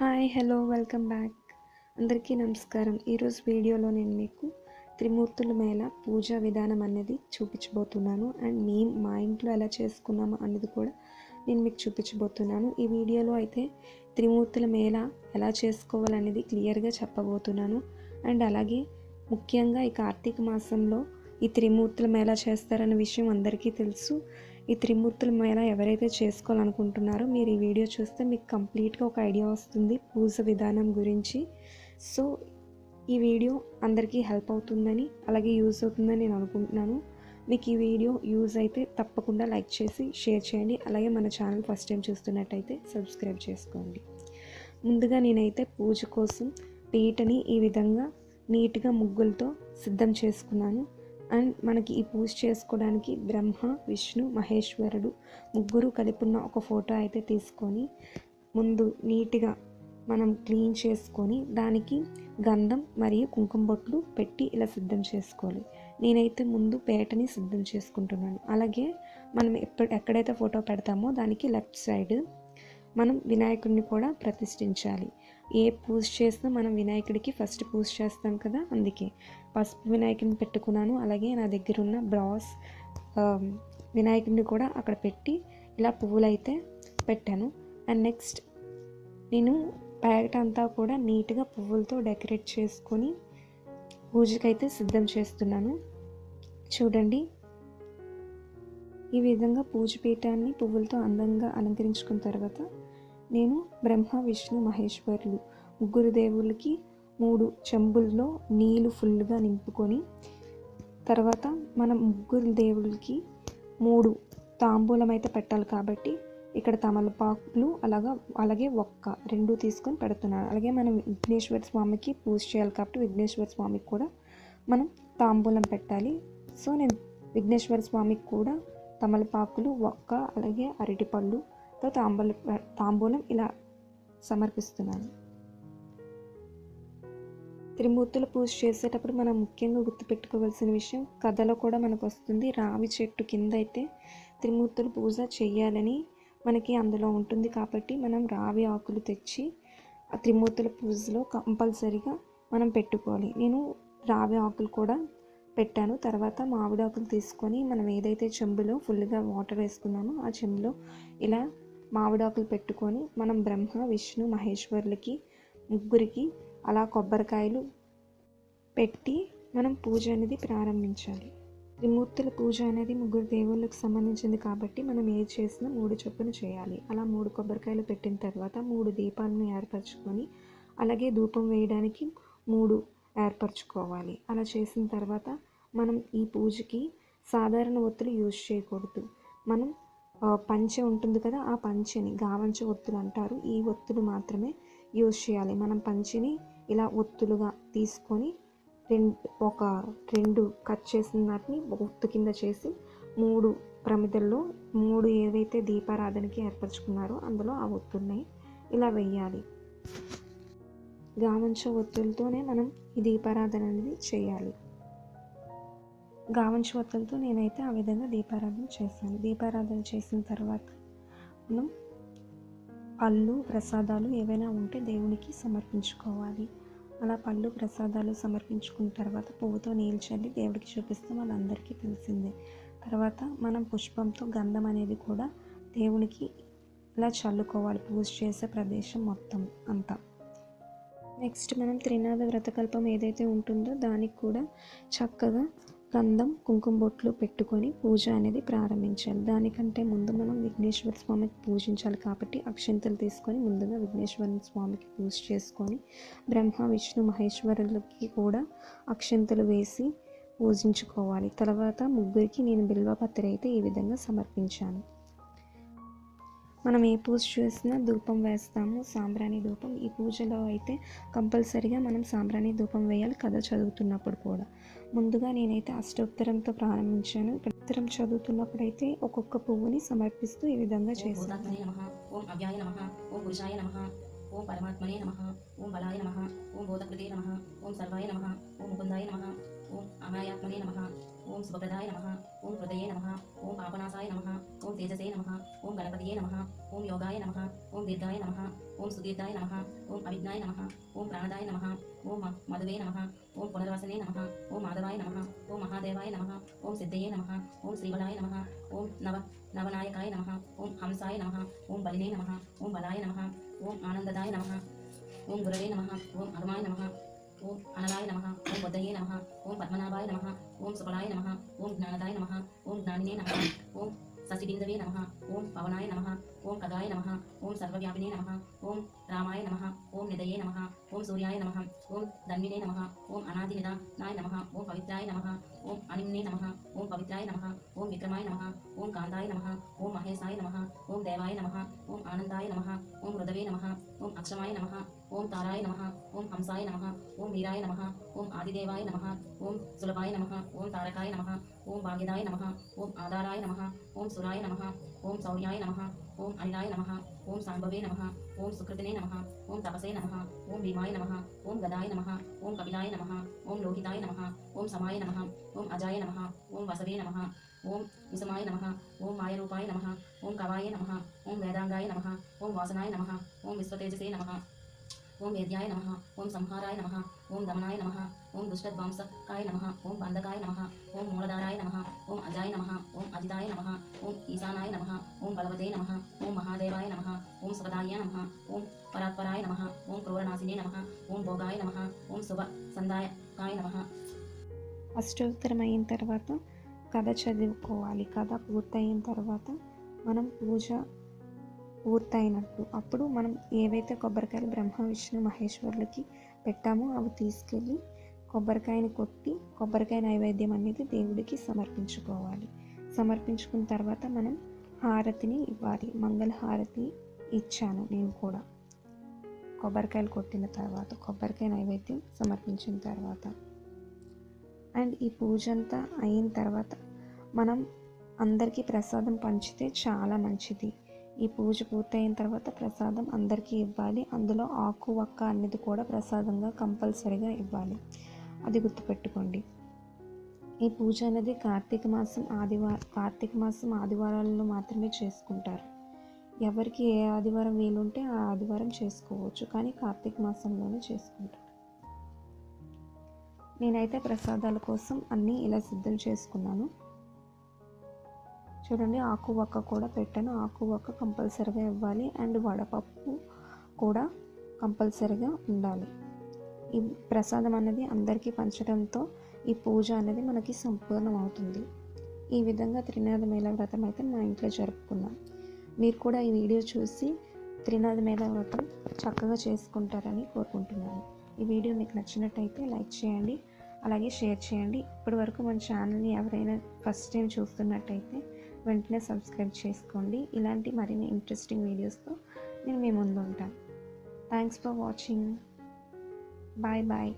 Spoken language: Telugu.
Hi hello welcome back. అందరికీ నమస్కారం. ఈరోజు వీడియోలో నేను మీకు త్రిమూర్తుల మేళ పూజా విధానం అనేది చూపించబోతున్నాను. అండ్ మేము మా ఇంట్లో ఎలా చేసుకున్నాము అనేది కూడా నేను మీకు చూపించబోతున్నాను. ఈ వీడియోలో అయితే త్రిమూర్తుల మేళ ఎలా చేసుకోవాలనేది క్లియర్గా చెప్పబోతున్నాను. అండ్ అలాగే ముఖ్యంగా ఈ కార్తీక మాసంలో ఈ త్రిమూర్తుల మేళ చేస్తారన్న విషయం అందరికీ తెలుసు. ఈ త్రిమూర్తుల మేళ ఎవరైతే చేసుకోవాలనుకుంటున్నారో మీరు ఈ వీడియో చూస్తే మీకు కంప్లీట్గా ఒక ఐడియా వస్తుంది పూజ విధానం గురించి. సో ఈ వీడియో అందరికీ హెల్ప్ అవుతుందని అలాగే యూజ్ అవుతుందని నేను అనుకుంటున్నాను. మీకు ఈ వీడియో యూజ్ అయితే తప్పకుండా లైక్ చేసి షేర్ చేయండి. అలాగే మన ఛానల్ ఫస్ట్ టైం చూస్తున్నట్టయితే సబ్స్క్రైబ్ చేసుకోండి. ముందుగా నేనైతే పూజ కోసం పీటని ఈ విధంగా నీట్గా ముగ్గులతో సిద్ధం చేసుకున్నాను. అండ్ మనకి ఈ పూజ చేసుకోవడానికి బ్రహ్మ విష్ణు మహేశ్వరుడు ముగ్గురు కలిపిన ఒక ఫోటో అయితే తీసుకొని ముందు నీట్గా మనం క్లీన్ చేసుకొని దానికి గంధం మరియు కుంకుమ బొట్లు పెట్టి ఇలా సిద్ధం చేసుకోవాలి. నేనైతే ముందు పేటని సిద్ధం చేసుకుంటున్నాను. అలాగే మనం ఎప్పుడు ఎక్కడైతే ఫోటో పెడతామో దానికి లెఫ్ట్ సైడ్ మనం వినాయకుడిని కూడా ప్రతిష్ఠించాలి. ఏ పూజ చేసినా మనం వినాయకుడికి ఫస్ట్ పూజ చేస్తాం కదా అందుకే. పసుపు వినాయకుడిని పెట్టుకున్నాను అలాగే నా దగ్గర ఉన్న బ్రాస్ వినాయకుడిని కూడా అక్కడ పెట్టి ఇలా పువ్వులు అయితే పెట్టాను. అండ్ నెక్స్ట్ నేను ప్యాకెట్ అంతా కూడా నీట్గా పువ్వులతో డెకరేట్ చేసుకొని పూజకైతే సిద్ధం చేస్తున్నాను. చూడండి. ఈ విధంగా పూజ పీఠాన్ని పువ్వులతో అందంగా అలంకరించుకున్న తర్వాత నేను బ్రహ్మ విష్ణు మహేశ్వరులు. ముగ్గురు దేవుళ్ళకి మూడు చెంబుల్లో నీళ్ళు ఫుల్గా నింపుకొని తర్వాత మనం ముగ్గురు దేవుళ్ళకి మూడు తాంబూలం అయితే పెట్టాలి కాబట్టి ఇక్కడ తమలపాకులు అలాగా అలాగే ఒక్క రెండు తీసుకొని పెడుతున్నాను. అలాగే మనం విఘ్నేశ్వర స్వామికి పూజ చేయాలి కాబట్టి విఘ్నేశ్వర స్వామికి కూడా మనం తాంబూలం పెట్టాలి. సో నేను విఘ్నేశ్వర స్వామికి కూడా తమలపాకులు ఒక్క అలాగే అరటిపళ్ళు అరటిపళ్ళుతో తాంబూల తాంబూలం ఇలా సమర్పిస్తున్నాను. త్రిమూర్తుల పూజ చేసేటప్పుడు మనం ముఖ్యంగా గుర్తుపెట్టుకోవాల్సిన విషయం కథలో కూడా మనకు వస్తుంది రావి చెట్టు కింద అయితే త్రిమూర్తుల పూజ చేయాలని మనకి అందులో ఉంటుంది కాబట్టి మనం రావి ఆకులు తెచ్చి ఆ త్రిమూర్తుల పూజలో కంపల్సరీగా మనం పెట్టుకోవాలి. నేను రావి ఆకులు కూడా పెట్టాను. తర్వాత మామిడి ఆకులు తీసుకొని మనం ఏదైతే చెంబులో ఫుల్గా వాటర్ వేసుకున్నామో ఆ చెంబులో ఇలా మామిడాకులు పెట్టుకొని మనం బ్రహ్మ విష్ణు మహేశ్వరులకి ముగ్గురికి అలా కొబ్బరికాయలు పెట్టి మనం పూజ అనేది ప్రారంభించాలి. త్రిమూర్తుల పూజ అనేది ముగ్గురు దేవుళ్ళకి సంబంధించింది కాబట్టి మనం ఏది చేసినా మూడు చొప్పున చేయాలి. అలా మూడు కొబ్బరికాయలు పెట్టిన తర్వాత మూడు దీపాలను ఏర్పరచుకొని అలాగే ధూపం వేయడానికి మూడు ఏర్పరచుకోవాలి. అలా చేసిన తర్వాత మనం ఈ పూజకి సాధారణ ఒత్తులు యూజ్ చేయకూడదు. మనం పంచె ఉంటుంది కదా ఆ పంచెని గావంచ ఒత్తులు అంటారు. ఈ ఒత్తులు మాత్రమే యూజ్ చేయాలి. మనం పంచెని ఇలా ఒత్తులుగా తీసుకొని రెండు ఒక రెండు కట్ చేసిన వాటిని ఒత్తు కింద చేసి మూడు ప్రమిదల్లో మూడు ఏవైతే దీపారాధనకి ఏర్పరచుకున్నారో అందులో ఆ ఒత్తుల్ని ఇలా వెయ్యాలి. గావంచ ఒత్తులతోనే మనం ఈ దీపారాధన అనేది చేయాలి. గావంచ నేనైతే ఆ విధంగా దీపారాధన చేశాను. దీపారాధన చేసిన తర్వాత మనం పళ్ళు ప్రసాదాలు ఏవైనా ఉంటే దేవునికి సమర్పించుకోవాలి. అలా పళ్ళు ప్రసాదాలు సమర్పించుకున్న తర్వాత పువ్వుతో నీళ్ళు చల్లి దేవుడికి చూపిస్తే మనందరికీ తెలిసిందే. తర్వాత మనం పుష్పంతో గంధం అనేది కూడా దేవునికి ఇలా చల్లుకోవాలి. పూజ చేసే ప్రదేశం మొత్తం అంతా. నెక్స్ట్ మనం త్రినాద వ్రతకల్పం ఏదైతే ఉంటుందో దానికి కూడా చక్కగా గంధం కుంకుమ బొట్లు పెట్టుకొని పూజ అనేది ప్రారంభించాలి. దానికంటే ముందు మనం విఘ్నేశ్వర స్వామికి పూజించాలి కాబట్టి అక్షంతలు తీసుకొని ముందుగా విఘ్నేశ్వర స్వామికి పూజ చేసుకొని బ్రహ్మ విష్ణు మహేశ్వరులకి కూడా అక్షంతలు వేసి పూజించుకోవాలి. తర్వాత ముగ్గురికి నేను బిల్వపత్రి అయితే ఈ విధంగా సమర్పించాను. మనం ఏ పూజ చేసినా ధూపం వేస్తాము సాంబ్రాణి ధూపం. ఈ పూజలో అయితే కంపల్సరిగా మనం సాంబ్రాణి ధూపం వేయాలి కథ చదువుతున్నప్పుడు కూడా. ముందుగా నేనైతే అష్టోత్తరంతో ప్రారంభించాను. ఇక్కడ ఉత్తరం చదువుతున్నప్పుడు అయితే ఒక్కొక్క పువ్వుని సమర్పిస్తూ ఈ విధంగా చేశాను. ఓం అవ్యాయ నమ. ఓం పురుషాయ నమ. ఓం పరమాత్మనే నమ. ఓం బలాయ నమ. ఓం బోధకృతే నమ. ఓం సర్వాయ నమ. ఓం ముకుందాయ నమ. ఓం అమాయాత్మనే నమ. ఓం శుభప్రదాయ నమ ఓం హృదయే నమ ఓం పాపనాశాయ నమ ఓం తేజసే నమ ఓం గణపతియే నమ ఓం యోగాయ నమ ఓం దీర్ఘాయ నమ ఓం సుదీర్ఘాయ నమ ఓం అవిజ్ఞాయ నమ ఓం ప్రాణదాయ నమ ఓం మ- మధువే నమ ఓం పునర్వసనే నమ ఓం మాధవాయ నమ ఓం మహాదేవాయ నమ ఓం సిద్ధయే నమ ఓం శ్రీబలాయ నమ ఓం నవ నవనాయకాయ నమ ఓం హంసాయ నమ ఓం బలినే నమ ఓం బలాయ నమ ఓం ఆనందదాయ నమ ఓం గురవే నమ ఓం అగమాయ నమ ఓం అనలాయ నమ ఓం బుద్ధయే నమ ఓం పద్మనాభాయ నమ ఓం సుబలాయ నమ ఓం జ్ఞానదాయ నమ ఓం జ్ఞానినే నమ ఓం శశిబిందవే నమ ఓం పవనాయ నమ ఓం ఖగాయ నమ ఓం సర్వవ్యాపినే నమ ఓం రామాయ నమ ఓం నిదయే నమ ఓం సూర్యాయ నమ ఓం ధన్వినే నమ ఓం అనాదినిదాయ నమ ఓం పవిత్రాయ నమ ఓం అనిమ్నే నమ ఓం పవిత్రాయ నమ ఓం విక్రమాయ నమ ఓం కాంతాయ నమ ఓం మహేశాయ నమ ఓం దేవాయ నమ ఓం ఆనందాయ నమ ఓం హృదవే నమ ఓం అక్షమాయ నమ ఓం తారాయ నమ ఓం హంసాయ నమ ఓం వీరాయ నమ ఓం ఆదిదేవాయ నమ ఓం సులభాయ నమ ఓం తారకాయ నమ ఓం భాగ్యదాయ నమ ఓం ఆధారాయ నమ ఓం సురాయ నమ ఓం శౌర్యాయ నమ ఓం అనిలాయ నమ ఓం సాంబవే నమ ఓం సుకృతినే నమ ఓం తపసే నమ ఓం భీమాయ నమ ఓం గదాయ నమ ఓం కపిలాయ నమ ఓం లోహితాయ నమ ఓం సమాయ నమ ఓం అజాయ నమ ఓం వసవే నమ ఓం విసమాయ నమ ఓం మాయరూపాయ నమ ఓం కవాయ నమ ఓం వేదాంగాయ నమ ఓం వాసనాయ నమ ఓం విశ్వతేజసే నమ ఓం వేద్యాయ నమ ఓం సంహారాయ నమ ఓం దమనాయ నమ ఓం దుష్టధ్వంసకాయ నమ ఓం బంధకాయ నమ ఓం మూలధారాయ నమ ఓం అజాయ నమ ఓం అజితాయ నమ ఓం ఈశానాయ నమ ఓం బలవతే నమ ఓం మహాదేవాయ నమ ఓం సుఖదాయ నమ ఓం పరాత్పరాయ నమ ఓం క్రూరనాశినే నమ ఓం భోగాయ నమ ఓం శుభ సందాయకాయ నమ అష్టోత్తరం అయిన తర్వాత కథ చదువుకోవాలి కథ పూర్తయిన తర్వాత మనం పూజ పూర్తయినట్టు. అప్పుడు మనం ఏవైతే కొబ్బరికాయలు బ్రహ్మ విష్ణు మహేశ్వరులకి పెట్టామో అవి తీసుకెళ్ళి కొబ్బరికాయని కొట్టి కొబ్బరికాయ నైవేద్యం అనేది దేవుడికి సమర్పించుకోవాలి. సమర్పించుకున్న తర్వాత మనం హారతిని ఇవ్వాలి. మంగళ హారతి ఇచ్చాను నేను కూడా. కొబ్బరికాయలు కొట్టిన తర్వాత కొబ్బరికాయ నైవేద్యం సమర్పించిన తర్వాత. అండ్ ఈ పూజ అంతా అయిన తర్వాత మనం అందరికీ ప్రసాదం పంచితే చాలా మంచిది. ఈ పూజ పూర్తయిన తర్వాత ప్రసాదం అందరికీ ఇవ్వాలి. అందులో ఆకు వక్క అనేది కూడా ప్రసాదంగా కంపల్సరీగా ఇవ్వాలి. అది గుర్తుపెట్టుకోండి. ఈ పూజ అనేది కార్తీక మాసం ఆదివారం కార్తీక మాసం ఆదివారాలలో మాత్రమే చేసుకుంటారు. ఎవరికి ఏ ఆదివారం వీలుంటే ఆ ఆదివారం చేసుకోవచ్చు. కానీ కార్తీక మాసంలోనే చేసుకుంటారు. నేనైతే ప్రసాదాల కోసం అన్నీ ఇలా సిద్ధం చేసుకున్నాను. చూడండి ఆకు వక్క కూడా పెట్టాను. ఆకు వక్క కంపల్సరీగా ఇవ్వాలి. అండ్ వడపప్పు కూడా కంపల్సరీగా ఉండాలి. ఈ ప్రసాదం అనేది అందరికీ పంచడంతో ఈ పూజ అనేది మనకి సంపూర్ణం అవుతుంది ఈ విధంగా త్రినాథ మేళ వ్రతం అయితే మా ఇంట్లో జరుపుకున్నాం. మీరు కూడా ఈ వీడియో చూసి త్రినాథ మేళ వ్రతం చక్కగా చేసుకుంటారని కోరుకుంటున్నాను. ఈ వీడియో మీకు నచ్చినట్టయితే లైక్ చేయండి అలాగే షేర్ చేయండి. ఇప్పటి వరకు మన ఛానల్ని ఎవరైనా ఫస్ట్ టైం చూస్తున్నట్టయితే వెంటనే సబ్స్క్రైబ్ చేసుకోండి. ఇలాంటి మరిన్ని ఇంట్రెస్టింగ్ వీడియోస్తో నేను మీ ముందు ఉంటాను. Thanks for watching bye bye